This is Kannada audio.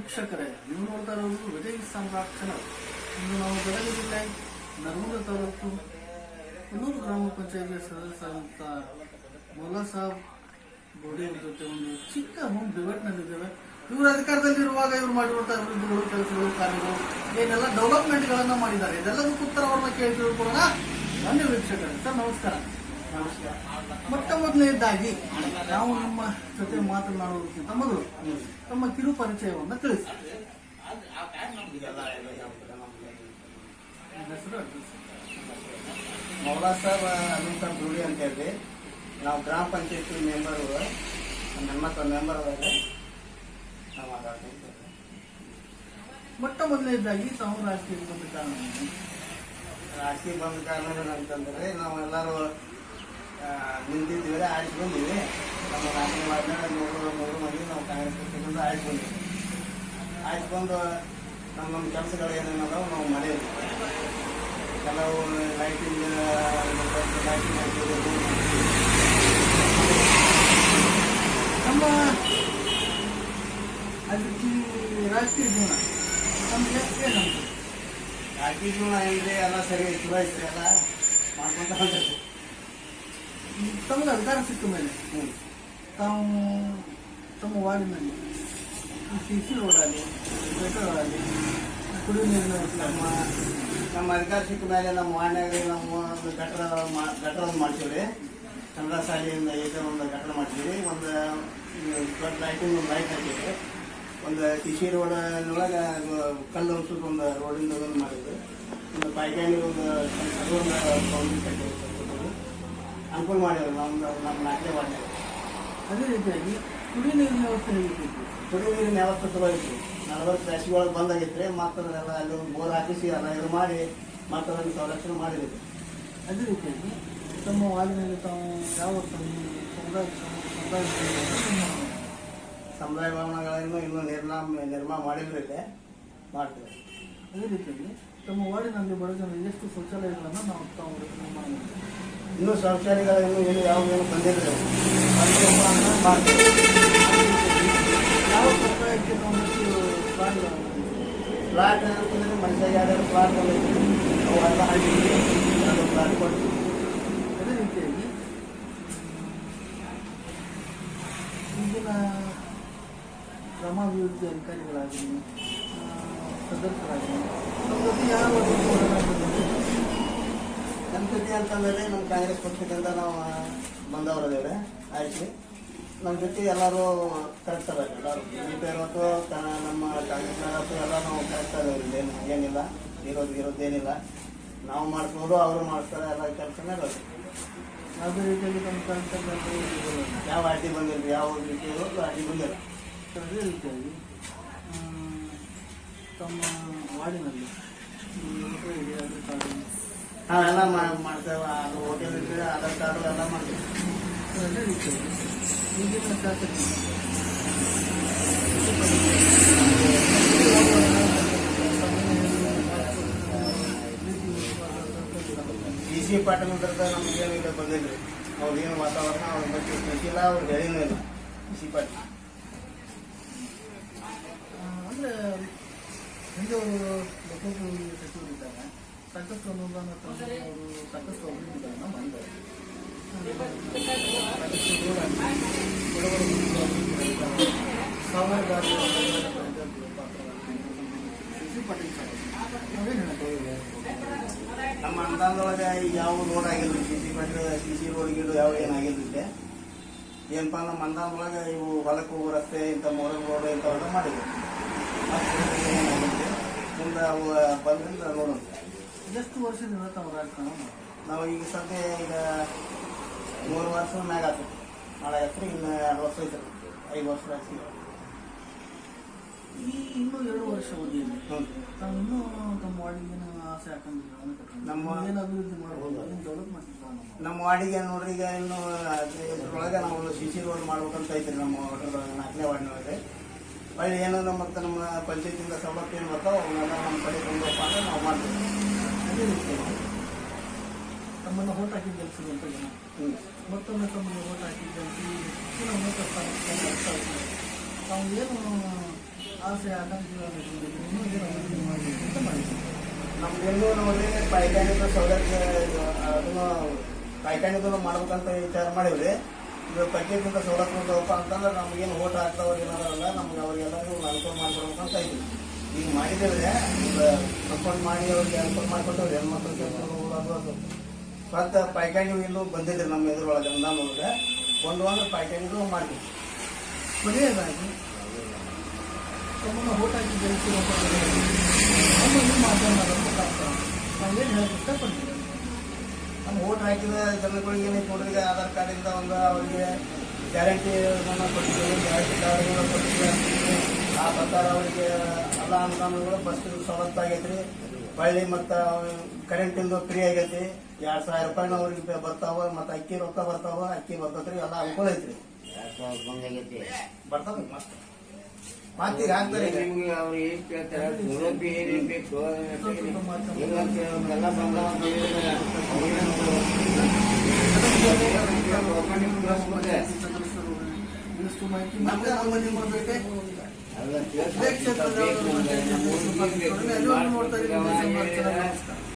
ವೀಕ್ಷಕರೇ ನೀವು ನೋಡ್ತಾ ಇರೋದು ವಿಜಯ ಸಾಮ್ರಾಟ್ ಚಾನಲ್ ಇಂದು ನಾವು ಗದಗ ಜಿಲ್ಲೆ ನರೂರ ತಾಲೂಕು ಗ್ರಾಮ ಪಂಚಾಯತಿ ಸದಸ್ಯರಾದಂಥ ಮೊಲಾ ಸಾಬ್ ಗೋಡಿ ಅವ್ರ ಜೊತೆ ಒಂದು ಚಿಕ್ಕ ಹೋಮ್ ಡಿಬೇಟ್ನಲ್ಲಿದ್ದೇವೆ ಇವರು ಅಧಿಕಾರದಲ್ಲಿರುವಾಗ ಇವರು ಮಾಡಿರುವಂತಹ ಅಭಿವೃದ್ಧಿಗಳು ಕೆಲಸಗಳು, ಕಾರ್ಯಗಳು, ಏನೆಲ್ಲ ಡೆವಲಪ್ಮೆಂಟ್ಗಳನ್ನು ಮಾಡಿದ್ದಾರೆ. ಇದೆಲ್ಲದಕ್ಕೂ ಉತ್ತರವನ್ನು ಕೇಳಿ ತಿಳ್ಕೊಳ್ಳೋಣ ಬನ್ನಿ ವೀಕ್ಷಕರೇ. ಸರ್, ನಮಸ್ಕಾರ. ಮೊಟ್ಟ ಮೊದಲನೇದಾಗಿ ನಾವು ನಮ್ಮ ಜೊತೆ ಮಾತನಾಡುವುದಕ್ಕಿಂತ ಮೊದಲು ತಮ್ಮ ಕಿರು ಪರಿಚಯವನ್ನು ತಿಳಿಸಿ. ಮೌಲಾ ಸರ್ ಅನಂತ ದುಡಿ ಅಂತ ಹೇಳಿ. ನಾವು ಗ್ರಾಮ ಪಂಚಾಯತಿ ಮೆಂಬರ್ ನಮ್ಮ ಹತ್ರ ಮೆಂಬರ್ ಅದಾಗ ನಾವು ಮೊಟ್ಟ ಮೊದಲನೇದಾಗಿ ತಾವು ರಾಜಕೀಯ ಬಂದ ಕಾರಣ? ರಾಜಕೀಯ ಬಂದ ಕಾರಣ ಏನಂತಂದ್ರೆ ನಾವು ಎಲ್ಲರೂ ನಿಂತಿದ್ದೀವಿ ಬಂದೀವಿ. ನಮ್ಮ ರಾಜ್ಯ ಮಾಡಿದ ಮೂರು ಮೂರು ಮಂದಿ ನಾವು ಕಾಂಗ್ರೆಸ್ ಪಕ್ಷದಿಂದ ಆಯ್ತು ಬಂದೀವಿ. ನಮ್ಮ ನಮ್ಮ ಕೆಲಸಗಳು ಏನೇನದಾವ ನಾವು ಮಾಡೀವಿ ಕೆಲವು ಲೈಟಿಂಗ್ ಲೈಟಿಂಗ್ ನಮ್ಮ ಅದಕ್ಕೆ ರಾಜಕೀಯ ಜೀವನ. ನಮಗೆ ನಮ್ಮದು ರಾಜಕೀಯ ಜೀವನ ಇದೆ, ಎಲ್ಲ ಸರಿ ಐತ್ರಿ ಎಲ್ಲ ಮಾಡ್ಕೊಂತ ಹೊಂಟೈತಿ ತಮಗೆ ಅಧಿಕಾರ ಸಿಕ್ಕ ಮೇಲೆ ಹ್ಞೂ ತಾವು ತಮ್ಮ ವಾರ್ಡಿನಲ್ಲಿ ಸಿ ಸಿ ರೋಡ್ ಆಗಲಿ ಗಟರಗಳಲ್ಲಿ ಕುಡಿಯುವ ನೀರಿನ ನಮ್ಮ ನಮ್ಮ ಅಧಿಕಾರ ಸಿಕ್ಕ ಮೇಲೆ ನಮ್ಮ ವಾರ್ಡ್ನಾಗ ನಮ್ಮ ಒಂದು ಗಟ್ರ ಗಟ್ರ ಮಾಡ್ತೀವಿ ಕನ್ನಡ ಶಾಲೆಯಿಂದ ಏಕ ಒಂದು ಗಟ್ರ ಮಾಡ್ತೀವಿ ಒಂದು ದೊಡ್ಡ ಲೈಟಿಂಗ್ ಒಂದು ಲೈಟ್ ಹಾಕಿದ್ವಿ ಒಂದು ಕಿಶಿ ರೋಡನೊಳಗೆ ಕಲ್ಲು ಒಂದು ರೋಡಿಂದ ಒಂದು ಮಾಡಿದ್ವಿ ಒಂದು ಪಾಯ್ಕಾನಿ ಒಂದು ಒಂದು ಕಟ್ಟಿದ್ವಿ ಅನುಕೂಲ ಮಾಡಿದ್ರು ನಮ್ಮ ನಮ್ಮ ನಾಲ್ಕನೇ ವಾರ್ಡ್ನಾಗ ಅದೇ ರೀತಿಯಾಗಿ ಕುಡಿಯುವ ನೀರಿನ ವ್ಯವಸ್ಥೆ ಹೇಗಿತ್ತು? ಕುಡಿಯುವ ನೀರಿನ ವ್ಯವಸ್ಥೆ ಚಲೋ ಇತ್ತು ನಲವತ್ತು ಬ್ಯಾಸಿಗೆ ಒಳಗೆ ಬಂದಾಗಿತ್ತು ಮತ್ತದನ್ನೆಲ್ಲ ಅಲ್ಲಿ ಬೋರ್ ಹಾಕಿಸಿ ಎಲ್ಲ ಇದು ಮಾಡಿ ಮಾತ್ರ ಅದನ್ನು ಸಂರಕ್ಷಣೆ ಮಾಡಿರುತ್ತೆ ಅದೇ ರೀತಿಯಾಗಿ ತಮ್ಮ ವಾರ್ಡಿನಲ್ಲಿ ತಾವು ಯಾವ ಸಮುದಾಯ ಸಮುದಾಯ ಭವನಗಳನ್ನು ಇನ್ನೂ ನಿರ್ಮಾಣ ನಿರ್ಮಾಣ ಮಾಡಿದ್ರೆ ಮಾಡ್ತೇವೆ. ಅದೇ ರೀತಿಯಲ್ಲಿ ತಮ್ಮ ವಾರ್ಡಿನಲ್ಲಿ ಜನ ಎಷ್ಟು ಶೌಚಾಲಯಗಳನ್ನು ನಾವು ತಾವು ನಿರ್ಮಾಣ ಮಾಡಿದ್ದೇವೆ? ಇನ್ನೂ ಇನ್ನೂ ಏನು ಯಾವ ಏನು ಬಂದಿಲ್ಲ ಮಾಡ್ತೀವಿ ಯಾವ ಹೆಚ್ಚು ಪ್ರಾಣಿಗಳನ್ನು ಪ್ಲಾಟ್ ಅಂತಂದ್ರೆ ಮನುಷ್ಯ ಪಾರ್ಟ್ ಪ್ಲಾಟ್ ಬಂದೈತಿ ಅವೆಲ್ಲ ಹಾಕಿದ್ವಿ ಅದು ಪ್ಲಾಟ್ ಕೊಡ್ತೀವಿ ಅದೇ ರೀತಿಯಾಗಿ ಈಗಿನ ಕ್ರಮಾಭಿವೃದ್ಧಿ ಅಧಿಕಾರಿಗಳಾಗಲಿ ಆ, ಸದಸ್ಯರಾಗಲಿ ನಮ್ಮ ಜೊತೆ ನಮ್ಮ ಜೊತೆ ಮೇಲೆ ನಮ್ಮ ಕಾಂಗ್ರೆಸ್ ಪಕ್ಷದಿಂದ ನಾವು ಬಂದವರದೇವೆ ಆಯ್ತು. ನಮ್ಮ ಜೊತೆ ಎಲ್ಲರೂ ಕರೆಕ್ಟರ್ ಎಲ್ಲರೂ. ಬಿ ಪಿ ಇರೋದು ನಮ್ಮ ಕಾಂಗ್ರೆಸ್ನವತ್ತು ಎಲ್ಲ ನಾವು ಕರೆಕ್ಟರ್ ಏನು ಏನಿಲ್ಲ. ಇರೋದು ಇರೋದು ಏನಿಲ್ಲ. ನಾವು ಮಾಡ್ಬೋದು ಅವರು ಮಾಡ್ತಾರೆ ಎಲ್ಲ ಕೆಲಸನೇ ಇರೋದು ಯಾವುದೇ ರೀತಿಯಲ್ಲಿ ನಮ್ಮ ಕರೆಕ್ಟರ್ ಯಾವ ಅಡ್ಡಿ ಬಂದಿಲ್ಲ ಯಾವ ರೀತಿ ಇರೋದು ಅಡ್ಡಿ ಬಂದಿಲ್ಲ. ಅದೇ ರೀತಿಯಾಗಿ ತಮ್ಮ ವಾರ್ಡಿನಲ್ಲಿ ಈ ವೋಟರ್ ಐಡಿ ಆಧಾರ್ ಕಾರ್ಡು ನಾವೆಲ್ಲ ಮಾ- ಮಾಡ್ತೇವೆ ಅದು ಹೋಟೆಲ್ ಇರ್ತದೆ ಆಧಾರ್ ಕಾರ್ಡು ಎಲ್ಲ ಮಾಡ್ತೀವಿ ಅದೇ ರೀತಿಯಾಗಿ ಈಗಿನ ಶಾಸಕರು ಡಿ ಸಿ ಪಾಟೀಲ್ ಅಂತ ನಮ್ಗೇನು ಇಲ್ಲ ಬಂದಿಲ್ಲ ರೀ ಅವ್ರೇನು ವಾತಾವರಣ ಅವ್ರ ಬಗ್ಗೆ ಗೊತ್ತಿಲ್ಲ ಅವ್ರು ಹೇಳಿನೂ ಇಲ್ಲ ಡಿ ಸಿ ಪಾಟೀಲ್ ಆ, ಅಂದ್ರೆ ಹಿಂದೆ ಅವರು ಲೋಕೋಪಯೋಗಿ ಸಚಿವರಿದ್ದಾಗ ಸಾಕಷ್ಟು ಅನುದಾನ ತಂದು ನಮ್ಮ ಅನುದಾನದೊಳಗೆ ಯಾವ ರೋಡ್ ಆಗಿಲ್ಲ ಸಿ ಸಿ ಪಟ್ಟಿ ಸಿ ಸಿ ರೋಡ್ ಗೀಡು ಯಾವ ಏನಾಗಿಲ್ಲ ಇಲ್ಲಿ. ಏನಪ್ಪ ನಮ್ಮ ಅನುದಾನದೊಳಗೆ ಇವು ಹೊಲಕ್ಕೆ ಹೋಗೋ ರಸ್ತೆ, ಇಂಥ ಮೋರ ರೋಡ್ ಇಂಥವೆಲ್ಲ ಮಾಡಿದ್ರು. ಮುಂದೆ ಅವು ಬಂದ್ರಿಂದ ನೋಡೋಣ ಎಷ್ಟು ವರ್ಷದಿಂದ ತಾವು ರಾಜಕಾರಣ ನಾವು ಈಗ ಸದ್ಯ ಈಗ ಮೂರು ವರ್ಷ ಮ್ಯಾಗ ಆತು. ನಾಳೆ ಹತ್ರ ಇನ್ನು ಎರಡು ವರ್ಷ ಐತೆ ಐದು ವರ್ಷ ಆಯ್ತು. ಈ ಇನ್ನೂ ಎರಡು ವರ್ಷ ಹ್ಞೂ. ತಾವು ಇನ್ನೂ ತಮ್ಮ ವಾರ್ಡಿಗೆ ಏನು ಆಸೆ ಹಾಕೊಂಡಿದ್ದೀವಿ ನಮ್ಮ- ಏನು ಅಭಿವೃದ್ಧಿ ಮಾಡ್ಬೋದು? ಏನು ಪ್ಲಾನ್ ನಮ್ಮ ವಾರ್ಡಿಗೆ ನೋಡ್ರಿ ಈಗ ಇನ್ನು ಇದ್ರೊಳಗೆ ನಾವು ಸಿ ಸಿ ರೋಡ್ ಮಾಡ್ಬೇಕಂತ ಐತ್ರಿ ನಮ್ಮ ಹೋಟೆಲ್ ನಾಲ್ಕನೇ ವಾರ್ಡ್ನೊಳಗೆ. ಹೊಳ್ಳಿ ಏನೋ ನಮ್ಮ ಮತ್ತೆ ನಮ್ಮ ಪಂಚಾಯತಿಂದ ಸವಲತ್ತು ಏನು ಬರ್ತಾವೆ ಅವನ್ನೆಲ್ಲ ನಮ್ಮ ಕಡೆ ತಂದಪ್ಪ ಅಂದ್ರೆ ನಾವು ಮಾಡ್ತೀವಿ. ರೀತಿಯಾಗಿ ತಮ್ಮನ್ನು ಹೋಟ್ ಹಾಕಿ ಗೆಲ್ಲಿಸಿದಂಥ ಜನ ಮತ್ತೊಮ್ಮೆ ತಮ್ಮನ್ನು ಹೋಟ್ ಹಾಕಿ ಗೆಲ್ಲಿಸಿ ಹೆಚ್ಚಿನ. ತಾವು ಏನು ಆಸೆ ಆಕಾಂಕ್ಷೆಗಳನ್ನು ಇನ್ನೂ ಏನು ಮಾಡಬೇಕು ಅಂತ ಮಾಡಿದ್ದೀವಿ ನಮ್ಗೆಲ್ಲೂ ನೋಡ್ರಿ ಪಾಯ್ಖಾನಿದು ಸೌಲಭ್ಯ ಅದನ್ನು ಪಾಯ್ಖಾನಿದು ಮಾಡ್ಬೇಕಂತ ವಿಚಾರ ಮಾಡಿವ್ರಿ ಇದು ಪೈಕೇಟಿಂದ ಸೌಲಭ್ಯ ಅಂತಂದ್ರೆ ನಮ್ಗೇನು ಓಟ್ ಹಾಕ್ದವ್ರು ಏನಾರಲ್ಲ ನಮ್ಗೆ ಅವ್ರಿಗೆಲ್ಲರಿಗೂ ಅನುಕೂಲ ಮಾಡ್ಕೊಡ್ಬೇಕಂತ ಇದ್ವಿ ಈಗ ಈಗ ಸಪೋರ್ಟ್ ಮಾಡಿ ಅವ್ರಿಗೆ ಅನುಕೂಲ ಮಾಡ್ಕೊಟ್ಟವ್ರು ಹೆಣ್ಮಕ್ಳು ಕೆಲವರು ಅದು. ಮತ್ತು ಪಾಯ್ಖಾನಿ ಇನ್ನೂ ಬಂದಿದ್ರಿ ನಮ್ಮ ಎದುರೊಳಗೆ ನಮಗೆ ಒಂದು ಅಂದ್ರೆ ಪಾಯ್ಖಾನಿದು ಮಾಡ್ತೀವಿ ಕೊನೆಯದಾಗಿ ತಮ್ಮನ್ನು ಓಟ್ ಹಾಕಿ ಗೆಲ್ಲಿಸಿರುವಂಥ ಜನರಿಗೆ ನಮ್ಮ ಈ ಮಾಧ್ಯಮದ ಮುಖಾಂತರ ನಾವು ಏನು ಹೇಳಕ್ಕೆ ಇಷ್ಟಪಡ್ತೀವಿ? ನಮ್ಮ ಓಟ್ ಹಾಕಿದ ಜನಗಳಿಗೆ ಈಗ ಆಧಾರ್ ಕಾರ್ಡಿಂದ ಒಂದು ಅವರಿಗೆ ಗ್ಯಾರಂಟಿ ಕೊಟ್ಟಿದ್ದೀವಿ ಆ ಪ್ರಕಾರ ಅವರಿಗೆ ಎಲ್ಲ ಅನುದಾನಗಳು ಬಸ್ ಸವಲತ್ತಾಗೈತ್ರಿ ಹೊಳ್ಳಿ ಮತ್ತು ಕರೆಂಟಿಂದು ಫ್ರೀ ಆಗೈತಿ ಎರಡು ಸಾವಿರ ರೂಪಾಯಿನ ಅವ್ರಿಗೆ ಬರ್ತಾವ ಮತ್ತು ಅಕ್ಕಿ ರೊಕ್ಕ ಬರ್ತಾವ ಅಕ್ಕಿ ಬರ್ತೈತ್ರಿ ಎಲ್ಲ ಅನುಕೂಲ ಐತ್ರಿ ಬರ್ತಾವ ಮತ್ತೆ ಹಾಕ್ತಾರೆ ನಿಮ್ಗೆ ಅವ್ರು ಏನ್ ಕೇಳ್ತಾರ ಸೌಲಭ್ಯ ಏನೇನ್ ಬೇಕು ಎಲ್ಲ ನಮ್ಮ ಜೊತೆ ಎಲ್ಲ